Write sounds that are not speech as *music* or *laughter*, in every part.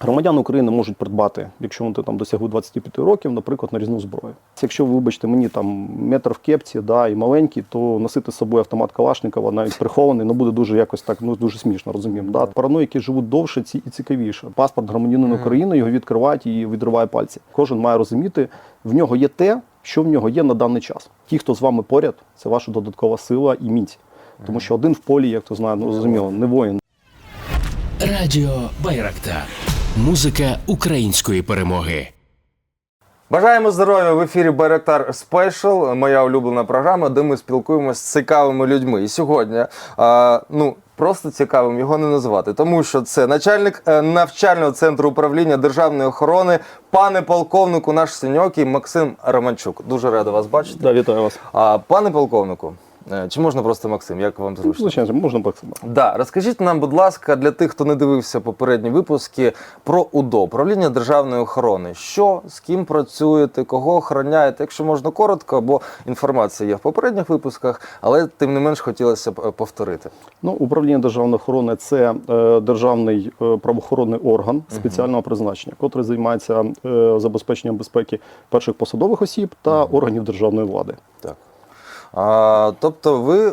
Громадяни України можуть придбати, якщо вони там досягли 25 років, наприклад, нарізну зброю. Якщо ви вибачте мені там метр в кепці, да, і маленький, то носити з собою автомат Калашникова, навіть прихований, ну буде дуже якось так, ну дуже смішно, розуміємо. Да? Параноїки живуть довше ці і цікавіше. Паспорт громадянина України його відкривають і відриває пальці. Кожен має розуміти, в нього є те, що в нього є на даний час. Ті, хто з вами поряд, це ваша додаткова сила і міць. Тому що один в полі, як то знає, ну зрозуміло, не воїн. Радіо Байрактар. Музика української перемоги. Бажаємо здоров'я в ефірі Байрактар Спешл, моя улюблена програма, де ми спілкуємося з цікавими людьми. І сьогодні, а, ну. Просто цікавим його не називати, тому що це начальник е, навчального центру управління державної охорони, пане полковнику, наш синьок Максим Романчук. Дуже радий вас бачити. Да, вітаю вас. А пане полковнику, чи можна просто Максим? Як вам зручно? Звичайно, можна Максима. Да, розкажіть нам, будь ласка, для тих, хто не дивився попередні випуски про УДО, управління державної охорони. Що, з ким працюєте, кого охороняєте? Якщо можна коротко, бо інформація є в попередніх випусках, але тим не менш хотілося б е, повторити. Ну, управління державної охорони це е, державний е, правоохоронний орган спеціального призначення, котрий займається е, забезпеченням безпеки перших посадових осіб та органів державної влади. Так. А, тобто ви е,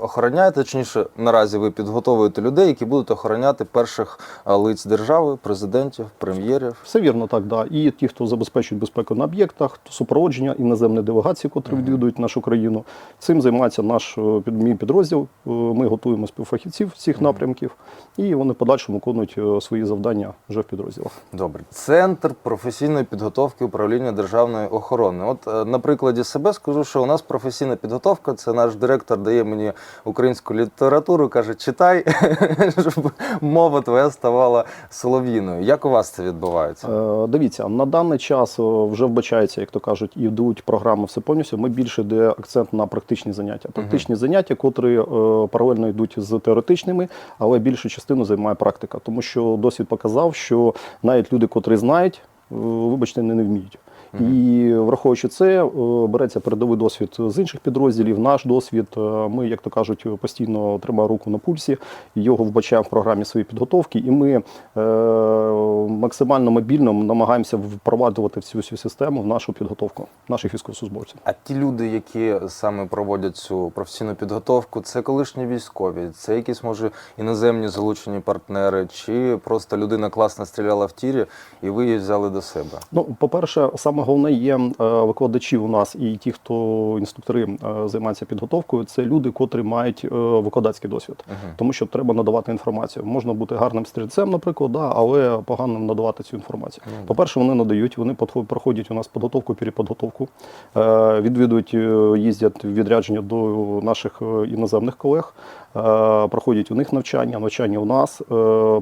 охороняєте, точніше, наразі ви підготовуєте людей, які будуть охороняти перших е, лиць держави, президентів, прем'єрів. Все вірно, так, да. І ті, хто забезпечують безпеку на об'єктах, то супроводження іноземної делегації, котрі відвідують нашу країну. Цим займається наш е, мій підрозділ. Ми готуємо співфахівців з цих напрямків, і вони в подальшому виконують свої завдання вже в підрозділах. Добре, центр професійної підготовки управління державної охорони. От на прикладі себе скажу, що у нас професійна підготовка. Це наш директор дає мені українську літературу, каже: читай, *laughs* щоб мова твоя ставала солов'їною. Як у вас це відбувається? Е, Дивіться, на даний час вже вбачається, як то кажуть, і йдуть програми все повністю. Ми більше йде акцент на практичні заняття. Практичні заняття, котрі е, паралельно йдуть з теоретичними, але більшу частину займає практика, тому що досвід показав, що навіть люди, котрі знають, е, вибачте, не, не вміють. І враховуючи це, е, береться передовий досвід з інших підрозділів, наш досвід. Е, Ми, як то кажуть, постійно тримаємо руку на пульсі, його вбачаємо в програмі своєї підготовки, і ми е, максимально мобільно намагаємося впроваджувати всю цю систему в нашу підготовку наших військовослужбовців. А ті люди, які саме проводять цю професійну підготовку, це колишні військові, це якісь може іноземні залучені партнери, чи просто людина класно стріляла в тірі, і ви її взяли до себе. Ну, по-перше, саме головне є е, викладачі у нас і ті, хто інструктори е, займаються підготовкою, це люди, котрі мають е, викладацький досвід. Тому що треба надавати інформацію. Можна бути гарним стрільцем, наприклад, да, але погано надавати цю інформацію. По-перше, вони надають, вони проходять у нас підготовку, переподготовку, відвідують, їздять в відрядження до наших іноземних колег, проходять у них навчання, навчання у нас,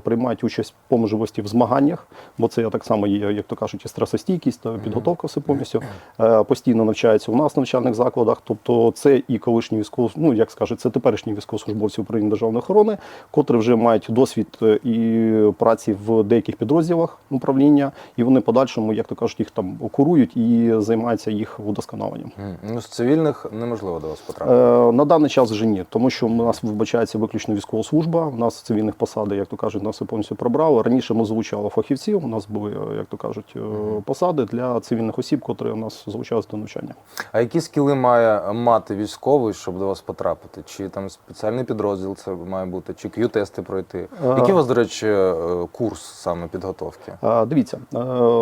приймають участь по можливості в змаганнях, бо це так само є, як то кажуть, і стресостійкість та підготовка все повністю. Е, Постійно навчаються у нас в навчальних закладах. Тобто це і колишні військово, ну як скажуть, це теперішні військовослужбовці управління державної охорони, котрі вже мають досвід е, і праці в деяких підрозділах управління, і вони подальшому, як то кажуть, їх там курують і займаються їх удосконаленням. Ну, з цивільних неможливо до вас потрапити. Е, На даний час вже ні, тому що у нас вибачається виключно військова служба. У нас цивільних посади, як то кажуть, нас все повністю прибрали. Раніше ми залучали фахівців. У нас були, як то кажуть, посади для цивільних осіб, котрі у нас залучалися до навчання. А які скіли має мати військовий, щоб до вас потрапити? Чи там спеціальний підрозділ це має бути, чи Q-тести пройти? Який у вас, до речі, е, курс саме підготовки? Е, Дивіться, е,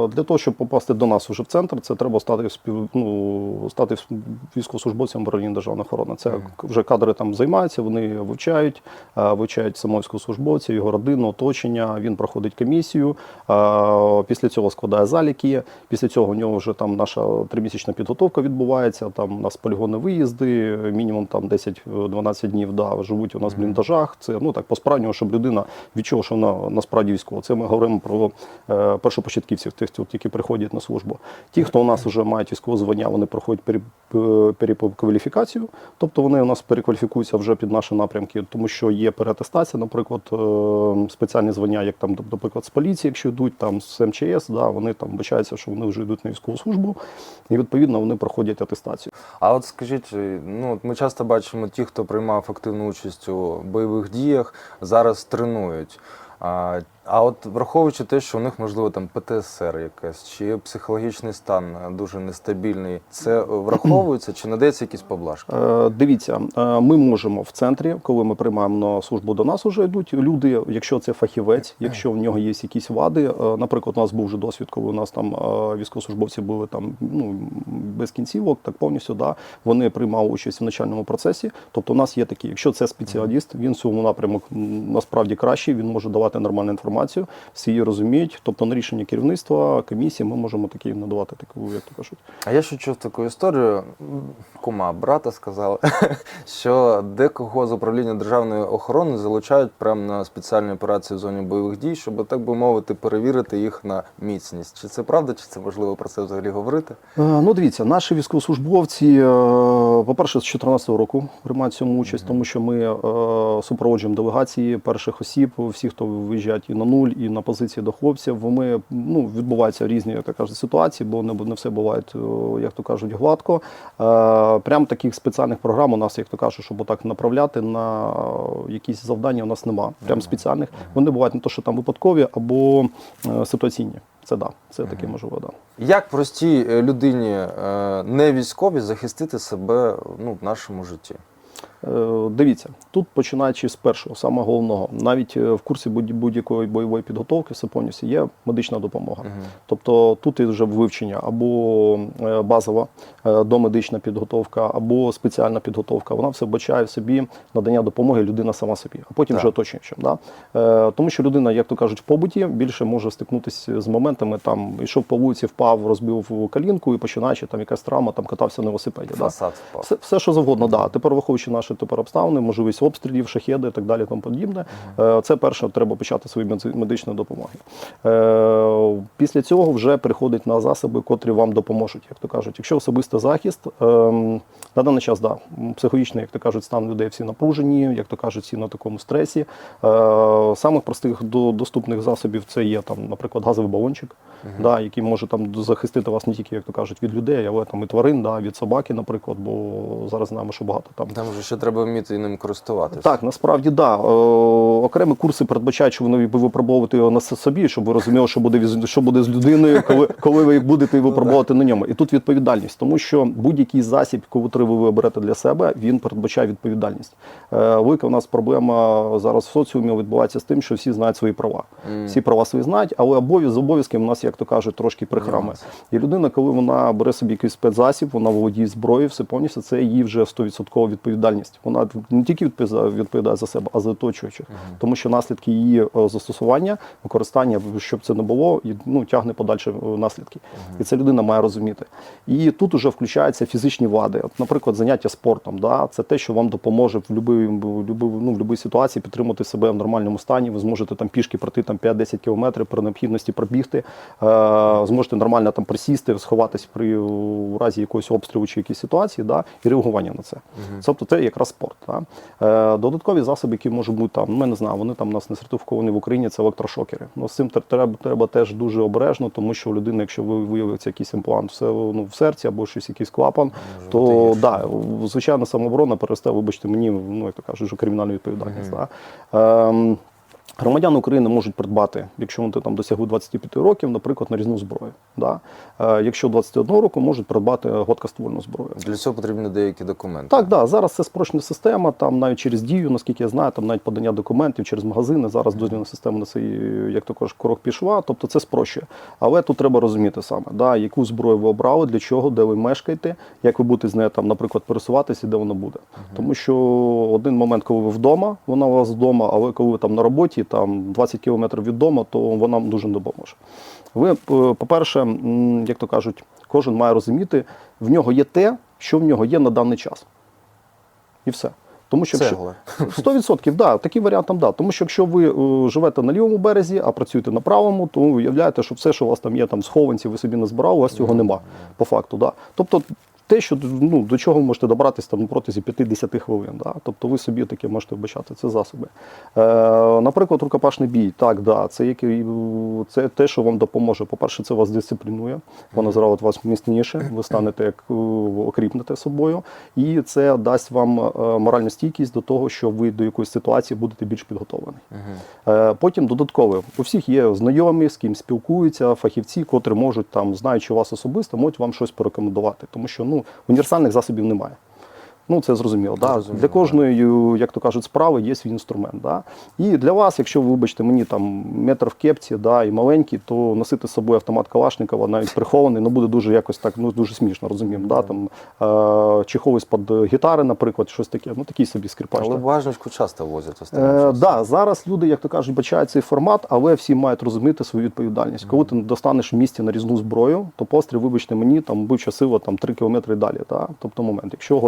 для того, щоб попасти до нас уже в центр, це треба стати спів, ну, стати військовослужбовцем управління державної охорони. Це вже кадри там займаються, вони вивчають, е, вивчають самого військовослужбовця, його родину, оточення. Він проходить комісію. Після цього складає заліки. Після цього у нього вже там наша тримісячна підготовка відбувається. Там у нас полігонні виїзди, мінімум там 10-12 днів. Да, живуть у нас в бліндажах. Це ну так по справжньому, щоб людина відчула, що вона насправді військова. Це ми говоримо про е, першопочатківців, тих, хто тільки приходять на службу. Ті, хто у нас вже мають військове звання, вони проходять перекваліфікацію, тобто вони у нас перекваліфікуються вже під наші напрямки, тому що є переатестація, наприклад, е, спеціальні звання, як там, наприклад, з поліції, якщо йдуть там з МЧС, да, вони там бачаються, що вони вже йдуть на військову службу, і відповідно вони проходять атестацію. А от скажіть, е, ну от ми часто бачимо ті, хто приймав активну участь у бойових діях, зараз тренують. А А от враховуючи те, що у них можливо там ПТСР якась, чи психологічний стан дуже нестабільний, це враховується чи надається якісь поблажки? Е, Дивіться, е, ми можемо в центрі, коли ми приймаємо на службу до нас, вже йдуть люди. Якщо це фахівець, якщо в нього є якісь вади. е, Наприклад, у нас був вже досвід, коли у нас там е, військовослужбовці були там ну без кінцівок, так повністю да вони приймали участь в начальному процесі. Тобто, у нас є такі, якщо це спеціаліст, він в цьому напрямок насправді кращий, він може давати нормальну інформацію, всі її розуміють. Тобто, на рішення керівництва комісії ми можемо такі надавати таку, як то кажуть. А я ще чув таку історію. Кума брата сказала, *laughs* що декого з управління державної охорони залучають прямо на спеціальні операції в зоні бойових дій, щоб так би мовити, перевірити їх на міцність. Чи це правда, чи це можливо про це взагалі говорити? Е, Ну, дивіться, наші військовослужбовці, е, по-перше, з 2014 року приймають цьому участь, тому що ми е, супроводжуємо делегації перших осіб, всі, хто виїжджають і на нуль, і на позиції до хлопців. Ми ну, відбуваються різні як то кажуть, ситуації, бо не, не все буває, е, як то кажуть, гладко. Е, Прям таких спеціальних програм у нас, як то кажуть, щоб отак направляти на якісь завдання, у нас нема. Прям спеціальних. Вони бувають не то, що там випадкові або е, ситуаційні. Це да, це таке можливо, да. Як простій людині, не військовій, захистити себе ну, в нашому житті? Е, Дивіться, тут починаючи з першого, самого головного, навіть е, в курсі будь- будь-якої бойової підготовки все повністю є медична допомога. Тобто тут є вже вивчення або е, базова домедична підготовка, або спеціальна підготовка. Вона все бачає в собі надання допомоги людина сама собі, а потім Так. вже оточуючим. Да? Тому що людина, як то кажуть, в побуті більше може стикнутися з моментами, там йшов по вулиці, впав, розбив калінку і починаючи там якась травма, там катався на велосипеді. Да? Фасад впав. Все, все, що завгодно, да. Тепер враховуючи наші тепер обставини, можливість обстрілів, шахеди і так далі, тому подібне. Е, Це перше, треба почати свої меди- медичної допомоги. Е, Після цього вже приходить на засоби, котрі вам допоможуть, як то кажуть. Якщо особистий захист, ем, на даний час, да, психологічний, як то кажуть, стан людей всі напружені, як то кажуть, всі на такому стресі. Е, Самих простих доступних засобів це є там, наприклад, газовий балончик, да, який може там захистити вас не тільки, як то кажуть, від людей, але там і тварин, да, від собаки, наприклад, бо зараз знаємо, що багато там Там вже ще треба вміти ним користуватися. так, насправді да. Е, окремі курси передбачають, що вони ви випробовувати його на собі, щоб ви розуміли, що буде що буде з людиною, коли, коли ви будете випробовувати на ньому. І тут відповідальність, тому що будь-який засіб, котрий ви виберете для себе, він передбачає відповідальність. Е, Велика у нас проблема зараз в соціумі відбувається з тим, що всі знають свої права. Всі права свої знають, але обов'язки з обов'язків у нас, як то кажуть, трошки прихрами. І людина, коли вона бере собі якийсь спецзасіб, вона володіє зброєю, все повністю це її вже 100% відповідальність. Вона не тільки відповідає, за себе, а за оточуючих. Тому що наслідки її е, застосування, використання, щоб це не було, і, ну, тягне подальші е, наслідки. І це людина має розуміти. І тут уже включаються фізичні вади. От, наприклад, заняття спортом. Да? Це те, що вам допоможе в будь-якій ну, в ситуації підтримати себе в нормальному стані. Ви зможете там пішки пройти там 5-10 кілометрів при необхідності пробігти, е, зможете нормально там присісти, сховатись при у разі якогось обстрілу чи якісь ситуації, да, і реагування на це. Тобто це якраз спорт. Да. Е, додаткові засоби, які можуть бути там, ну, я не знаю, вони там у нас не сертифіковані в Україні, це електрошокери. Ну, з цим треба, треба теж дуже обережно, тому що у людини, якщо виявиться якийсь імплант в, ну, в серці або щось якийсь клапан, то да, звичайно самооборона перестає вибачте мені, ну як то кажуть, вже кримінальну відповідальність. Да. Ем, Громадяни України можуть придбати, якщо вони там досягли 25 років, наприклад, нарізну зброю. Да? Е, якщо 21 року, можуть придбати гладкоствольну зброю. Для цього потрібні деякі документи. Так, да, зараз це спрощена система, там навіть через дію, наскільки я знаю, там навіть подання документів через магазини. Зараз дозвільна система на цей, як також крок пішла, тобто це спрощує. Але тут треба розуміти саме, да, яку зброю ви обрали, для чого, де ви мешкаєте, як ви будете з нею там, наприклад, пересуватися де вона буде. Тому що один момент, коли ви вдома, вона у вас вдома, але коли ви там на роботі, там 20 кілометрів від дому, то вона дуже допоможе. Ви, е, по-перше, як то кажуть, кожен має розуміти, в нього є те, що в нього є на даний час. І все. Тому що якщо- Цегла. 100%, *laughs* да, такий варіант там да. Тому що якщо ви е, живете на лівому березі, а працюєте на правому, то ви уявляєте, що все, що у вас там є, там схованці, ви собі не збирали, у вас цього нема, по факту. Да. Тобто те, що ну, до чого ви можете добратися там протязі 5-10 хвилин. Да? Тобто ви собі таке можете вбачати, це засоби. Е, наприклад, рукопашний бій, так, да, це, який, це те, що вам допоможе. По-перше, це вас дисциплінує, воно зробить вас міцніше, ви станете як е, окріпнете собою, і це дасть вам е, моральну стійкість до того, що ви до якоїсь ситуації будете більш підготовлені. Е, Потім додаткове, у всіх є знайомі, з ким спілкуються, фахівці, котрі можуть там, знаючи вас особисто, можуть вам щось порекомендувати, тому що ну універсальних засобів немає. Ну, це зрозуміло. Да? Зрозуміло, Для кожної, як то кажуть, справи є свій інструмент. Да? І для вас, якщо ви вибачте, мені там метр в кепці да, і маленький, то носити з собою автомат Калашникова, навіть прихований, ну буде дуже якось так, ну дуже смішно, розуміємо. Да? Там, е, чехол з-під гітари, наприклад, щось таке, ну такий собі скрипач. Але да. важничку часто возять останнім Е, да, зараз люди, як то кажуть, бачають цей формат, але всі мають розуміти свою відповідальність. Коли ти достанеш в місті нарізну зброю, то постріл, вибачте мені, там бивча сила там 3 кілометри далі. Та? Тобто момент. Якщо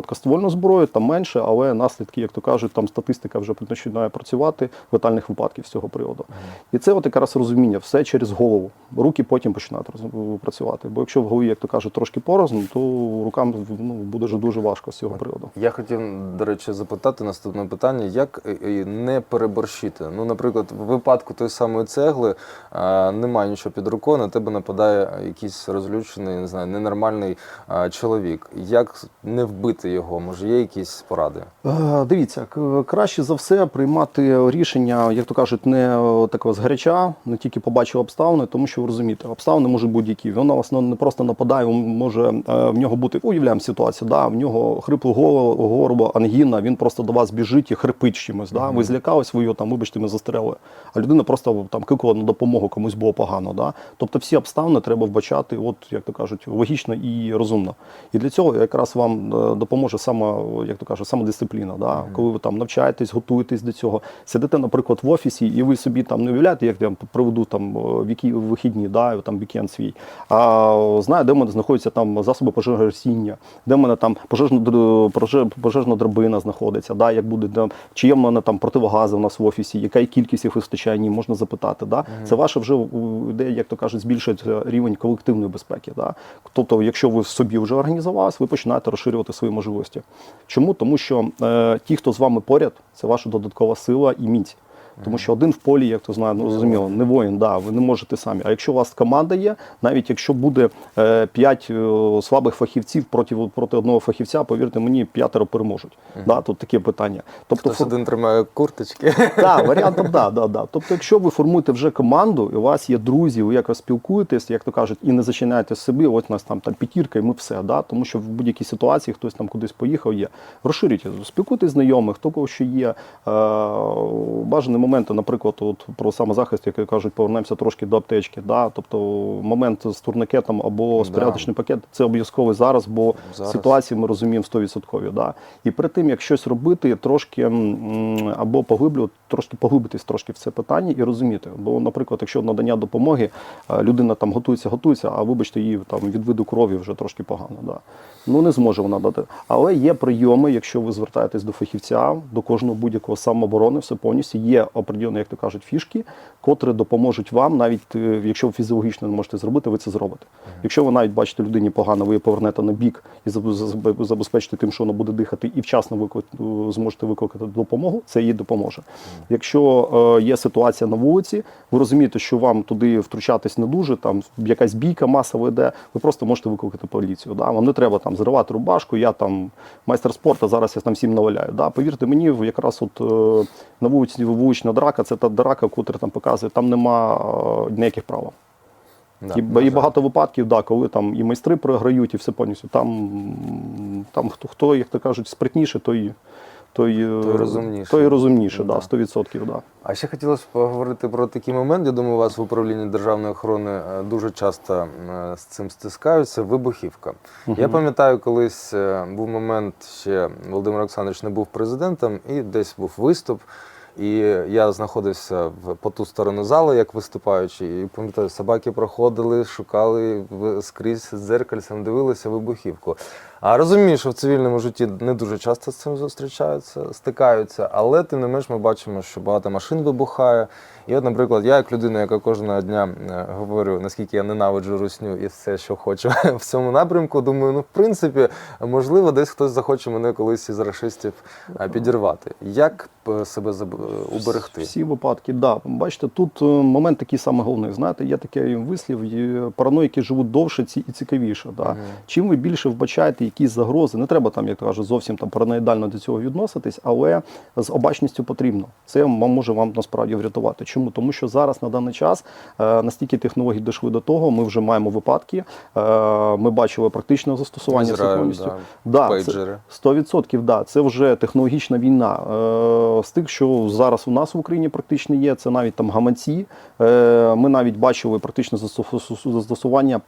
гладкоствольну зброю, там менше, але наслідки, як то кажуть, там статистика вже починає працювати летальних випадків з цього приводу. І це от якраз розуміння, все через голову. Руки потім починають роз- працювати. Бо якщо в голові, як то кажуть, трошки порозно, то рукам ну, буде дуже важко з цього приводу. Я хотів, до речі, запитати наступне питання: як е, е, не переборщити? Ну, наприклад, в випадку тої самої цегли а, немає нічого під рукою, на тебе нападає якийсь розлючений, не знаю, ненормальний а, чоловік. Як не вбити його? Може, є якісь поради? Е, Дивіться, краще за все приймати рішення, як то кажуть, не е, такого згаряча, не тільки побачив обставини, тому що ви розумієте, обставини можуть будь-які. Він на вас не просто нападає, може е, в нього бути, уявляємо ситуацію, да, в нього хрипле горло, ангіна, він просто до вас біжить і хрипить чимось. Да? Ви злякались, ви його там, вибачте, ми застрелили. А людина просто там кикала на допомогу, комусь було погано. Да? Тобто всі обставини треба вбачати, от як то кажуть, логічно і розумно. І для цього якраз вам допоможе саме, як то кажуть, самодисципліна. Да? Коли ви там навчаєтесь, готуєтесь до цього, сидите, наприклад, в офісі, і ви собі там не уявляєте, як я там проведу там віки, вихідні, да, там вікенд свій. А знаю, де в мене знаходяться там засоби пожежогасіння, де в мене там пожежна, пожежна драбина знаходиться, да, як буде, де, чи є в мене там противогази у нас в офісі, яка кількість їх вистачає, ні, можна запитати. Да? Це ваше вже ідея, як то кажуть, збільшує рівень колективної безпеки. Да? Тобто, якщо ви собі вже організувалися, ви починаєте розширювати свої можливості. Чому? Тому що е, ті, хто з вами поряд, це ваша додаткова сила і міць. Тому що один в полі, як то знає, ну зрозуміло, не воїн, да, ви не можете самі. А якщо у вас команда є, навіть якщо буде е, п'ять е, слабих фахівців проти, проти одного фахівця, повірте мені, п'ятеро переможуть. Да, тут таке питання. Тобто, Хтось один тримає курточки. *laughs* так, варіантом, *laughs* да, да, да. Тобто, якщо ви формуєте вже команду, і у вас є друзі, ви якось спілкуєтесь, як то кажуть, і не зачиняєте собі, ось у нас там, там п'ятірка, і ми все. Да? Тому що в будь-якій ситуації хтось там кудись поїхав, є. Розширюйте, спілкуйтесь знайомих, хто кого що є. Е, бажані моменти, наприклад, от про самозахист, як кажуть, повернемося трошки до аптечки. Да? Тобто момент з турникетом або з Да. порядочним пакет це обов'язково зараз, бо Зараз. ситуації ми розуміємо 100%. Да? І перед тим, як щось робити, трошки або поглиблювати, трошки поглибитись трошки в це питання і розуміти. Бо, наприклад, якщо надання допомоги, е, людина там готується, готується, а вибачте, її там від виду крові вже трошки погано. Да. Ну не зможе вона дати. Але є прийоми, якщо ви звертаєтесь до фахівця, до кожного будь-якого самооборони, все повністю є определені, як то кажуть, фішки, котрі допоможуть вам, навіть е, якщо ви фізіологічно не можете зробити, ви це зробите. Якщо ви навіть бачите людині погано, ви її повернете на бік і заб- заб- забезпечите тим, що вона буде дихати, і вчасно виклик- зможете викликати допомогу, це їй допоможе. Якщо е, є ситуація на вулиці, ви розумієте, що вам туди втручатись не дуже, там якась бійка масова йде, ви просто можете викликати поліцію. Да? Вам не треба там зривати рубашку, я там майстер спорту, зараз я там всім наваляю. Да? Повірте мені, якраз от е, на вулиці вулична драка, це та драка, яку там показує, там нема е, ніяких правил. Да, І, і багато випадків, да, коли там і майстри програють, і все повністю. Там, там хто, хто, як то кажуть, спритніше, той, той, е, Той розумніше. Той розумніше, Да. да, 100%. Да. А ще хотілося поговорити про такий момент. Я думаю, у вас в управлінні державної охорони е, дуже часто з цим стискаються. Вибухівка. Я пам'ятаю, колись був момент, ще Володимир Олександрович не був президентом, і десь був виступ. І я знаходився в по ту сторону зали, як виступаючий, і пам'ятаю, собаки проходили, шукали скрізь з дзеркальцем, дивилися вибухівку. А розумію, що в цивільному житті не дуже часто з цим зустрічаються, стикаються, але тим не менш ми бачимо, що багато машин вибухає. І от, наприклад, я як людина, яка кожного дня е, говорю, наскільки я ненавиджу русню і все, що хочу *laughs* в цьому напрямку, думаю, ну в принципі, можливо, десь хтось захоче мене колись із рашистів е, підірвати. Як е, себе уберегти? Всі випадки, да. Бачите, тут момент такий самий головний. Знаєте, є такий вислів, параноїки живуть довше ці- і цікавіше. Да. Мгм. Чим ви більше вбачаєте якісь загрози, не треба там, як кажуть, зовсім там параноїдально до цього відноситись, але з обачністю потрібно. Це вам може вам насправді врятувати. Чому? Тому що зараз на даний час е, настільки технології дійшли до того, ми вже маємо випадки. Е, ми бачили практичне застосування Ізраїль, повністю. да, Да, це- 100% да, це вже технологічна війна. Е, з тих, що зараз у нас в Україні практично є, це навіть там гаманці. Ми навіть бачили практичне застосу- застосування.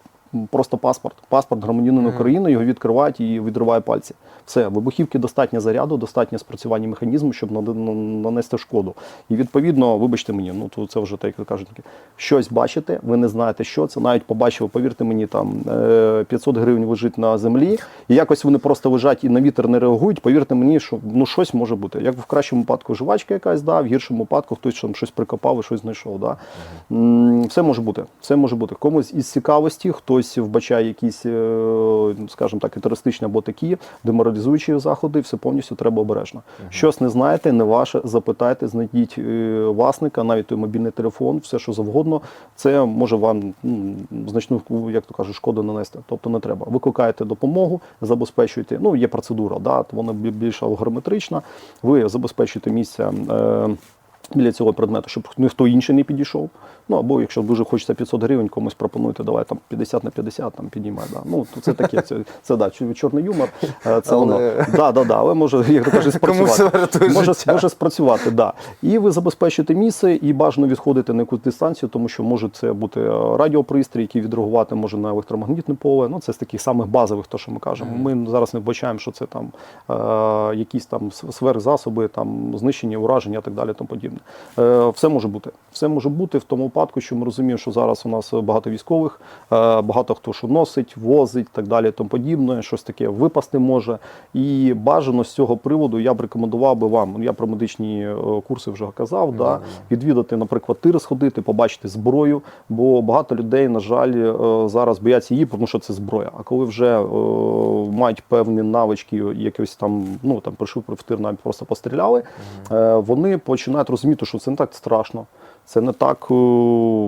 Просто паспорт. Паспорт громадянина України, його відкривають і відриває пальці. Все, вибухівки достатньо заряду, достатньо спрацювання механізму, щоб нанести шкоду. І відповідно, вибачте мені, ну то це вже так, як кажуть, щось бачите, ви не знаєте, що це. Навіть побачили, повірте мені, там е, 500 гривень лежить на землі, і якось вони просто лежать і на вітер не реагують. Повірте мені, що ну щось може бути. Як в кращому випадку жвачка якась, да, в гіршому випадку хтось там щось прикопав і щось знайшов. Да. Все може бути. Все може бути. Комусь із цікавості, хтось вбачає якісь, е, скажімо так, і терористичні або такі деморалізуючі заходи, все повністю треба обережно. Щось не знаєте, не ваше, запитайте, знайдіть е, власника, навіть той мобільний телефон, все що завгодно. Це може вам м, значну, як то кажуть, шкоду нанести. Тобто не треба. Викликаєте допомогу, забезпечуєте. Ну, є процедура, да, вона більш алгоритмічна. Ви забезпечуєте місце. Е, Біля цього предмету, щоб ніхто інший не підійшов. Ну або якщо дуже хочеться 500 гривень, комусь пропонуйте, давай там 50 на 50, там піднімай. Да. Ну то це таке, це, це да, чорний юмор. е, Це Але- воно. Да, да, да, але може, як то кажуть, спрацювати. може, може спрацювати, да. І ви забезпечуєте місце, і бажано відходити на якусь дистанцію, тому що може це бути е, радіопристрій, який відреагувати може на електромагнітне поле. Ну це з таких самих базових, то що ми кажемо. Ми зараз не вбачаємо, що це там е, якісь там сверхзасоби, там знищення, ураження і так далі. Тому подібне. Е, все може бути. Все може бути в тому випадку, що ми розуміємо, що зараз у нас багато військових, е, багато хто що носить, возить, так далі, тому подібне, щось таке випасти може. І бажано з цього приводу я б рекомендував би вам. Я про медичні е, курси вже казав, да, відвідати, наприклад, тир сходити, побачити зброю, бо багато людей, на жаль, зараз бояться її, тому що це зброя. А коли вже е, мають певні навички, якось там, ну там прийшов в тир, навіть просто постріляли, е, вони починають розуміти, що це не так страшно. Це не так е,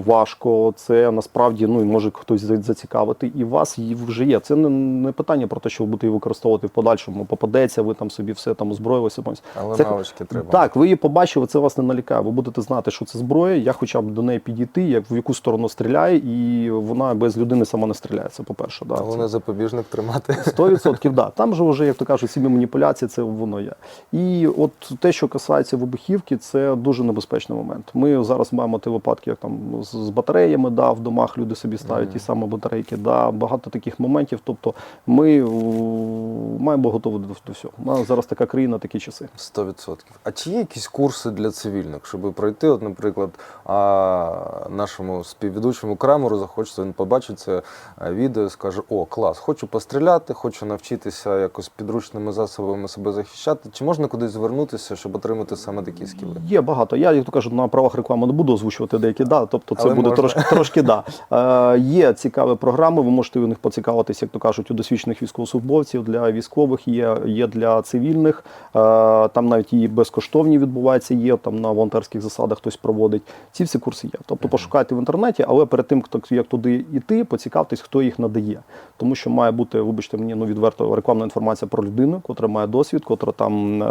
важко, це насправді ну і може хтось зацікавити, і вас вже є. Це не, не питання про те, що ви будете її використовувати в подальшому. Попадеться, ви там собі все там озброїлися. Але Це- навички треба. Так, ви її побачили, це вас не налякає. Ви будете знати, що це зброя. Я хоча б до неї підійти, як в яку сторону стріляє, і вона без людини сама не стріляє. Це по-перше, да. Головне запобіжник тримати. 100%, да. Там же вже, як то кажуть, собі маніпуляції, це воно є. І от те, що касається вибухівки, це дуже небезпечний момент. Ми зараз маємо ті випадки, як там з, з батареями, да, в домах люди собі ставлять ті самі батарейки. Да, багато таких моментів. Тобто ми у, маємо готові до, всього. У нас зараз така країна, такі часи. 100%. А чи є якісь курси для цивільних, щоб пройти, от, наприклад, а, нашому співведучому Крамеру захочеться, він побачить це е, відео і скаже: О, клас, хочу постріляти, хочу навчитися якось підручними засобами себе захищати. Чи можна кудись звернутися, щоб отримати саме такі скіли? Є багато. Я, як то кажуть, на правах реклами не буду озвучувати деякі да, тобто це Але буде можна. трошки, трошки да. *laughs* Е, є цікаві програми, ви можете у них поцікавитися, як то кажуть, у досвідчених військовослужбовців, для військових є, є для цивільних. Е, там навіть і безкоштовні відбуваються, є там на волонтерських засадах хтось проводить. Ці всі курси є. Тобто пошукайте в інтернеті, але перед тим, хто як туди йти, поцікавтесь, хто їх надає. Тому що має бути, вибачте мені, ну відверто рекламна інформація про людину, котра має досвід, котра там е,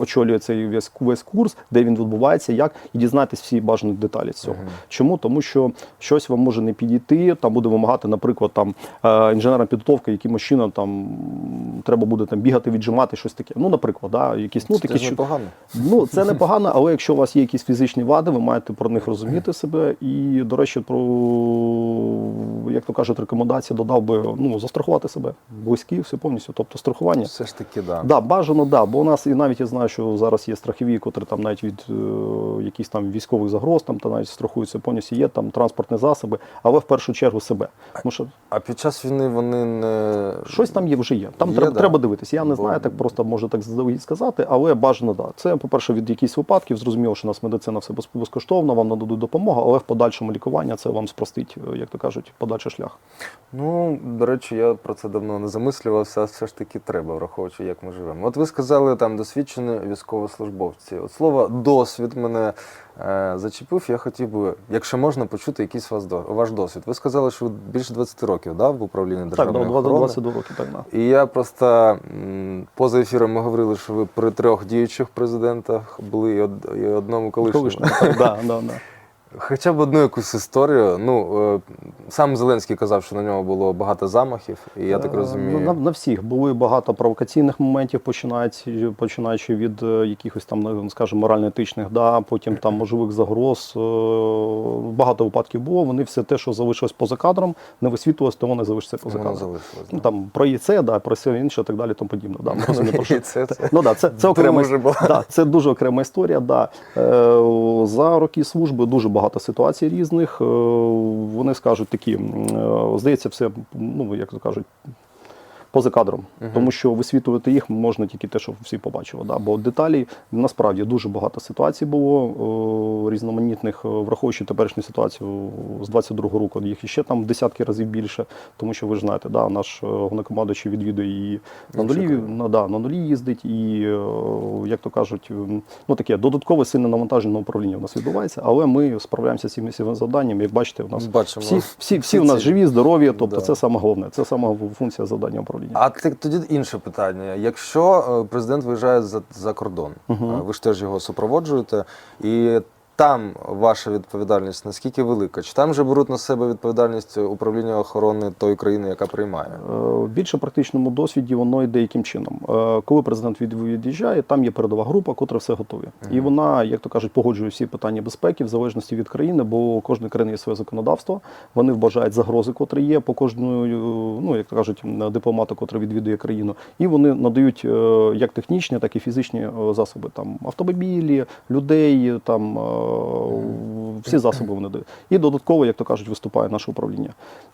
очолює цей весь, весь курс, де він відбувається, як і дізнатись всі бажані деталі з цього. Чому? Тому що щось вам може не підійти, там буде вимагати, наприклад, там е, інженерна підготовка, якимось чином там треба буде там бігати, віджимати щось таке. Ну, наприклад, да, якісь ну Це такі що- непогано. Ну, це непогано, але якщо у вас є якісь фізичні вади, ви маєте про них розуміти себе. І, до речі, про як то кажуть, рекомендації додав би ну, застрахувати себе, близькі, все повністю. Тобто страхування. Все ж таки, да. Да, бажано, да. Бо у нас і навіть я знаю, що зараз є страхові, котрі там навіть від е, якихось там військових загроз, там та навіть страхуються повністю, є там транспортні засоби, але в першу чергу себе. Тому що А під час війни вони не щось там є вже є. Там Є, треба, да. треба дивитися. Я не Бо- знаю, так просто можу так сказати, але бажано, да. Це, по-перше, від якихось випадків. Зрозуміло, що у нас медицина все без- безкоштовно, вам нададуть допомогу, але в подальшому лікування це вам спростить, е, як то кажуть, подальший шлях. Ну, до речі, я про це давно не замислювався, все ж таки треба, враховуючи, як ми живемо. От ви сказали там досвідчені військовослужбовці. От слово досвід мене зачепив. Я хотів би, якщо можна, почути якийсь ваш досвід. Ви сказали, що ви більше 20 років да, в управлінні державної Так, охорони. 22 роки, так, да. І я просто поза ефіром ми говорили, що ви при трьох діючих президентах були і, і одному колишньому. Колишньому, так, да, *laughs* да, да. Хоча б одну якусь історію. Ну, е, сам Зеленський казав, що на нього було багато замахів, і я так Е, розумію. На, на всіх були багато провокаційних моментів, починаючи, починаючи від е, якихось там, ну, скажімо, морально-етичних, да, потім там можливих загроз. Багато випадків було. Вони все те, що залишилось поза кадром, не висвітлювалось, то вони залишиться поза кадром. залишилось. Ну, там про яйце, да, про все інше, так далі, тому подібне. Да. Ми не про що. Це Ну, да, це, це, окрема, да, це дуже окрема історія. Да. За роки служби дуже багато ситуацій різних. Е, вони скажуть такі, е, здається, все, ну, як то кажуть, поза кадром. Тому що висвітлювати їх можна тільки те, що всі побачили. Да. Бо деталі насправді дуже багато ситуацій було е, різноманітних, е, враховуючи теперішню ситуацію з 22-го року, їх ще там в десятки разів більше, тому що ви ж знаєте, да, наш е, головнокомандуючий відвідує і на нулі, на, да, на нулі їздить, і, як то кажуть, ну таке додаткове сильне навантаження на управління у нас відбувається, але ми справляємося з цими всіма завданнями. Як бачите, у нас Бачимо. всі, всі, всі у нас живі, здорові, тобто Да. це саме головне, це саме функція завдання управління. А ти- тоді інше питання. Якщо е, президент виїжджає за, за кордон, угу. ви ж теж його супроводжуєте, і там ваша відповідальність наскільки велика? Чи там же беруть на себе відповідальність управління охорони тої країни, яка приймає? Е, Більше практичному досвіді воно йде яким чином. Е, Коли президент від- від'їжджає, там є передова група, котра все готує. І вона, як то кажуть, погоджує всі питання безпеки в залежності від країни, бо кожна країна є своє законодавство. Вони вважають загрози, котрі є по кожної, е, ну як то кажуть, дипломату, котрий відвідує країну. І вони надають як технічні, так і фізичні засоби. Там автомобілі, людей, там всі засоби вони дають. І додатково, як то кажуть, виступає наше управління.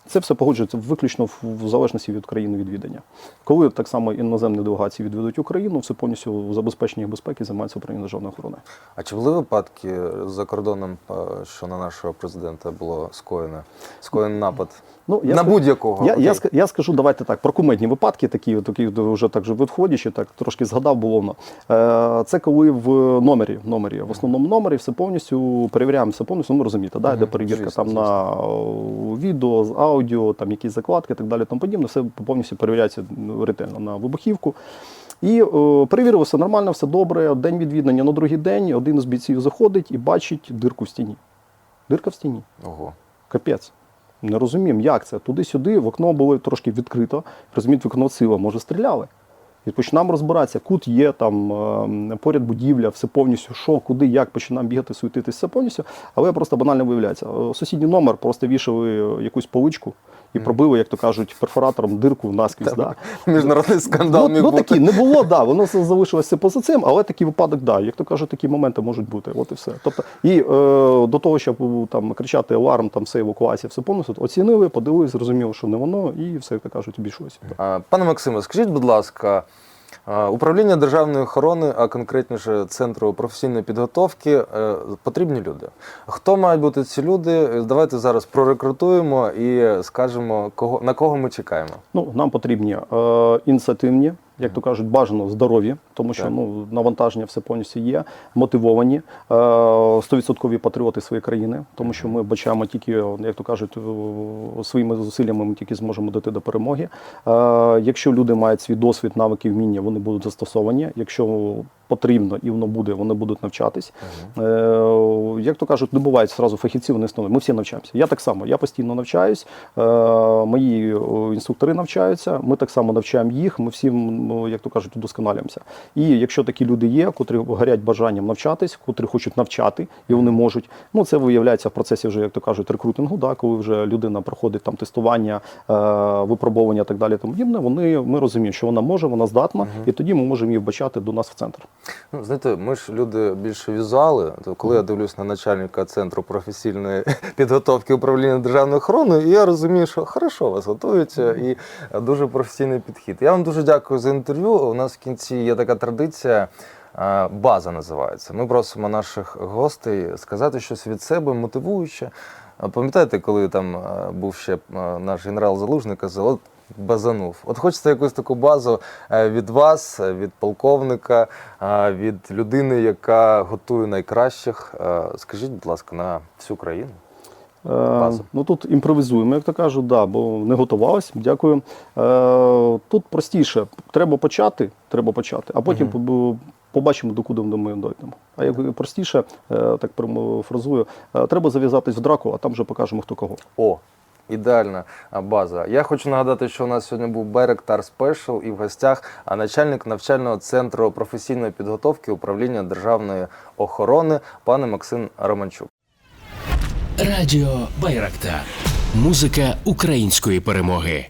Це все погоджується виключно в, в залежності від країни відвідання. Коли так само іноземні делегації відвідують Україну, все повністю забезпечення їх безпеки займається Україна державної охорони. А чи були випадки за кордоном, е, що на нашого президента було скоєно скоєний напад? Ну, я на будь-якого. Я, я, я скажу, давайте так, про кумедні випадки, такі, такі вже так же відходячи, так трошки згадав було. Е, це коли в номері, номері, в основному номері все повністю перевіряємо, все повністю, ну розумієте, да, йде перевірка звісно, там на відео, аудіо, там якісь закладки і так далі, тому подібне, все повністю перевіряється ну, ретельно на вибухівку. І е, перевірили, все нормально, все добре. День відвідання на другий день один із бійців заходить і бачить дирку в стіні. Дирка в стіні. Ого. Капець. Не розуміємо, як це. Туди-сюди, вікно було трошки відкрито. Розумієте, вікно сила, може, стріляли. І починаємо розбиратися. Кут є, там е, поряд будівля, все повністю, що, куди, як, починаємо бігати, суетитися, все повністю. Але просто банально виявляється. е, Сусідній номер просто вішали е, якусь поличку і пробили, як то кажуть, перфоратором дирку наскрізь. Да. Міжнародний скандал Ну, міг ну бути. такі, не було, да, воно залишилося поза цим, але такий випадок, да, як то кажуть, такі моменти можуть бути. От і все. Тобто, і е, до того, щоб е, там кричати аларм, там все евакуація, все повністю оцінили, подивилися, зрозуміли, що не воно, і все, як то кажуть, обійшлося. Пане Максиме, скажіть, будь ласка, управління державної охорони, а конкретніше центру професійної підготовки, е, потрібні люди. Хто мають бути ці люди? Давайте зараз прорекрутуємо і скажемо, кого на кого ми чекаємо. Ну, нам потрібні е, ініціативні, як то кажуть, бажано здорові, тому що Так. ну, навантаження все повністю є, мотивовані, стовідсоткові 100% патріоти своєї країни, тому що ми бачаємо тільки, як то кажуть, е, своїми зусиллями ми тільки зможемо дойти до перемоги. Е, якщо люди мають свій досвід, навики, вміння, вони будуть застосовані. Якщо потрібно і воно буде, вони будуть навчатись. Е, як то кажуть, не бувають зразу фахівці, вони становлять. Ми всі навчаємося. Я так само, я постійно навчаюсь, е, мої інструктори навчаються, ми так само навчаємо їх, ми всі, ну, як то кажуть, удосконалюємося. І якщо такі люди є, котрі горять бажанням навчатись, котрі хочуть навчати, і вони можуть, ну це виявляється в процесі вже, як то кажуть, рекрутингу, да, коли вже людина проходить там тестування, е, випробовування і так далі, тому вони ми розуміємо, що вона може, вона здатна, і тоді ми можемо її вбачати до нас в центр. Ну, знаєте, ми ж люди більше візуали. То коли я дивлюсь на начальника центру професійної *laughs* підготовки управління державної охорони, і я розумію, що хорошо вас готують і дуже професійний підхід. Я вам дуже дякую за інтерв'ю. У нас в кінці є така традиція. База називається. Ми просимо наших гостей сказати щось від себе, мотивуюче. Пам'ятаєте, коли там був ще наш генерал Залужний, казав, от базанув. От хочеться якусь таку базу е, від вас, е, від полковника, е, від людини, яка готує найкращих. Скажіть, будь ласка, на всю країну. Базу. Ну тут імпровізуємо, як то кажуть, да, бо не готувалась. Дякую. Е, Тут простіше. Треба почати, треба почати, а потім побу- побачимо, докуди ми дойдемо. А як простіше, так перефразую, е, треба зав'язатись в драку, а там вже покажемо хто кого. О, ідеальна база. Я хочу нагадати, що у нас сьогодні був Беректар Спешл і в гостях начальник навчального центру професійної підготовки управління державної охорони, пане Максим Романчук. Радіо Байрактар. Музика української перемоги.